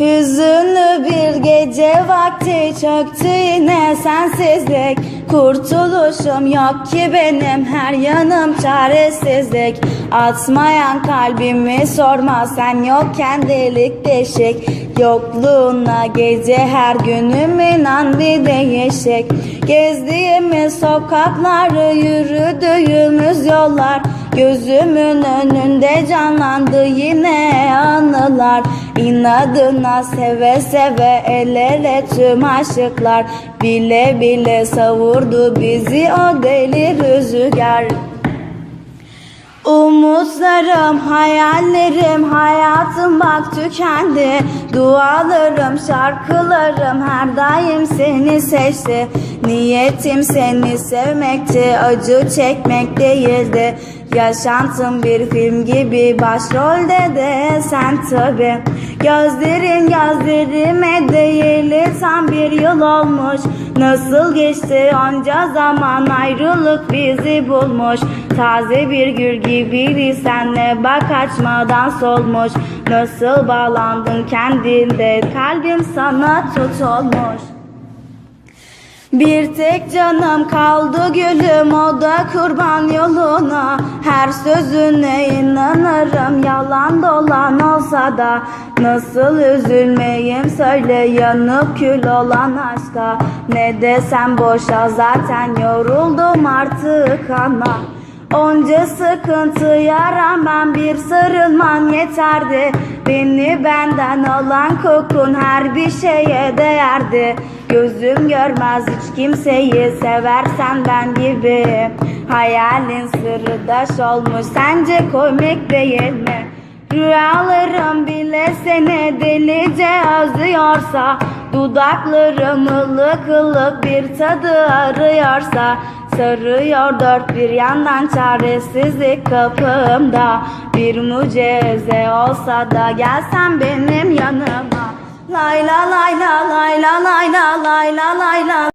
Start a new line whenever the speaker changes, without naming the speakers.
Hüzünlü bir gece vakti çöktü yine sensizlik. Kurtuluşum yok ki benim her yanım çaresizlik. Atmayan kalbimi sorma sen yokken delik deşik. Yokluğuna gece her günüm inan bir değişik. Gezdiğimiz sokakları yürüdüğümüz yollar Gözümün önünde canlandı yine anılar İnadına seve seve el ele tüm aşıklar. Bile bile savurdu bizi o deli rüzgar. Umutlarım, hayallerim, hayatım bak tükendi. Dualarım, şarkılarım her daim seni seçti. Niyetim seni sevmekti, acı çekmek değildi. Yaşantım bir film gibi başrolde de sen tabi Gözlerin gözlerime değili tam bir yıl olmuş. Nasıl geçti onca zaman ayrılık bizi bulmuş. Taze bir gül gibiydi senle bak açmadan solmuş Nasıl bağlandın kendinde? Kalbim sana tutulmuş bir tek canım kaldı gülüm o da kurban yoluna. Her sözüne inanırım yalan dolan olsa da. Nasıl üzülmeyim söyle yanıp kül olan aşka. Ne desem boşa zaten yoruldum artık ana Onca sıkıntıya rağmen bir sarılman yeterdi. Beni benden alan kokun her bir şeye değerdi. Gözüm görmez hiç kimseyi seversen ben gibi. Hayalin sırdaş olmuş sence komik değil mi? Rüyalarım bile seni delice özlüyorsa Dudaklarım ılık ılık bir tadı arıyorsa Sarıyor dört bir yandan çaresizlik kapımda. Bir mucize olsa da gelsen benim yanıma. Lay la lay la lay la lay la lay la lay la